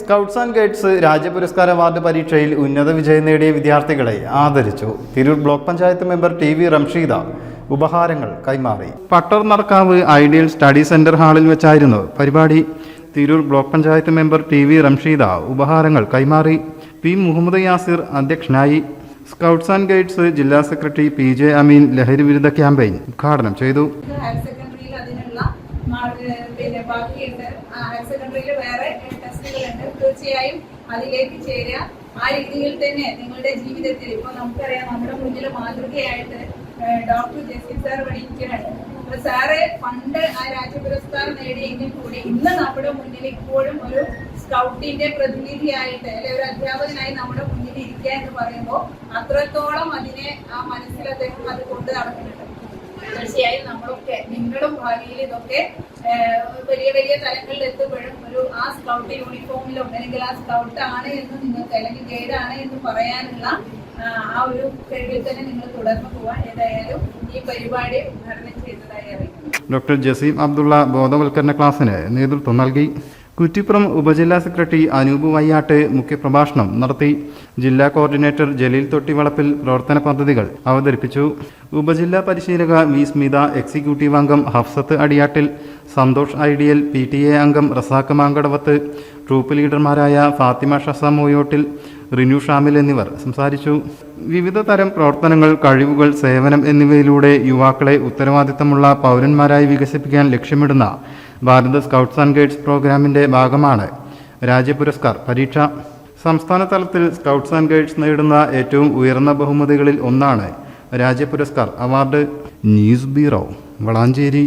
Scouts and guides രാജ്യപുരസ്കാര award പരീക്ഷയിൽ ഉന്നത വിജയം നേടിയ വിദ്യാർത്ഥികളെ ആദരിച്ചു. Tirur block panchayat member T V Ramsheeda ഉപഹാരങ്ങൾ കൈമാറി. Pattar Nadakkavu ideal study centre ഹാളിൽ വെച്ചായിരുന്നു പരിപാടി. Tirur block panchayat member T V Ramsheeda ഉപഹാരങ്ങൾ കൈമാറി. പി മുഹമ്മദ് യാസിർ അധ്യക്ഷനായി. സ്കൗട്ട്സ് ആൻഡ് ഗൈഡ്സ് ജില്ലാ സെക്രട്ടറി പി ജെ അമീൻ ലഹരി വിരുദ്ധ ക്യാമ്പയിൻ ഉദ്ഘാടനം ചെയ്തു. ബാക്കിയുണ്ട്. ഹയർ സെക്കൻഡറിയിൽ വേറെ ടെസ്റ്റുകളുണ്ട്. തീർച്ചയായും അതിലേക്ക് ചേരുക. ആ രീതിയിൽ തന്നെ നിങ്ങളുടെ ജീവിതത്തിൽ ഇപ്പൊ നമുക്കറിയാം നമ്മുടെ മുന്നിൽ മാതൃകയായിട്ട് ഡോക്ടർ ജസ്റ്റിസ് സാർ പഠിക്കുകയാണ് അപ്പൊ സാറ് പണ്ട് ആ രാജ്യ പുരസ്കാരം നേടിയെങ്കിൽ കൂടി ഇന്ന് നമ്മുടെ മുന്നിൽ ഇപ്പോഴും ഒരു സ്കൗട്ടിന്റെ പ്രതിനിധിയായിട്ട് അല്ലെ ഒരു അധ്യാപകനായി നമ്മുടെ മുന്നിൽ ഇരിക്കുക എന്ന് പറയുമ്പോൾ അത്രത്തോളം അതിനെ ആ മനസ്സിൽ അദ്ദേഹം അത് കൊണ്ട് നടക്കുന്നുണ്ട്. തീർച്ചയായും നമ്മളൊക്കെ നിങ്ങളും ഭാവിയിൽ ഇതൊക്കെ വലിയ വലിയ തലങ്ങളിൽ എത്തുമ്പോഴും ഒരു ആ സ്കൗട്ട് യൂണിഫോമിലോ അല്ലെങ്കിൽ ആ സ്കൗട്ട് ആണ് എന്ന് നിങ്ങൾക്ക് അല്ലെങ്കിൽ ഗൈഡ് ആണ് എന്ന് പറയാനുള്ള ആ, ഒരു കഴിവിൽ തന്നെ നിങ്ങൾ തുടർന്നു പോവാൻ ഏതായാലും ഈ പരിപാടി ഉദ്ഘാടനം ചെയ്തതായി അറിയിക്കുന്നു. ഡോക്ടർ ജസീം അബ്ദുള്ള ബോധവൽക്കരണ ക്ലാസ്സിന് നേതൃത്വം നൽകി. കുറ്റിപ്പുറം ഉപജില്ലാ സെക്രട്ടറി അനൂപ് വയ്യാട്ട് മുഖ്യപ്രഭാഷണം നടത്തി. ജില്ലാ കോർഡിനേറ്റർ ജലീൽ തൊട്ടിവളപ്പിൽ പ്രവർത്തന പദ്ധതികൾ അവതരിപ്പിച്ചു. ഉപജില്ലാ പരിശീലക വി സ്മിത എക്സിക്യൂട്ടീവ് അംഗം Hafsath Adiyattil Santhosh ideal P T A അംഗം റസാഖ് മാങ്കടവത്ത് ട്രൂപ്പ് ലീഡർമാരായ ഫാത്തിമ ഷസ മോയോട്ടിൽ റിനു ഷാമിൽ എന്നിവർ സംസാരിച്ചു. വിവിധ തരം പ്രവർത്തനങ്ങൾ കഴിവുകൾ സേവനം എന്നിവയിലൂടെ യുവാക്കളെ ഉത്തരവാദിത്തമുള്ള പൗരന്മാരായി വികസിപ്പിക്കാൻ ലക്ഷ്യമിടുന്ന ഭാരത സ്കൗട്ട്സ് ആൻഡ് ഗൈഡ്സ് പ്രോഗ്രാമിന്റെ ഭാഗമാണ്. രാജ്യപുരസ്കാർ പരീക്ഷ. സംസ്ഥാന തലത്തിൽ സ്കൗട്ട്സ് ആൻഡ് ഗൈഡ്സ് നേടുന്ന ഏറ്റവും ഉയർന്ന ബഹുമതികളിൽ ഒന്നാണ് Rajya Puraskar award. News bureau Valanchery.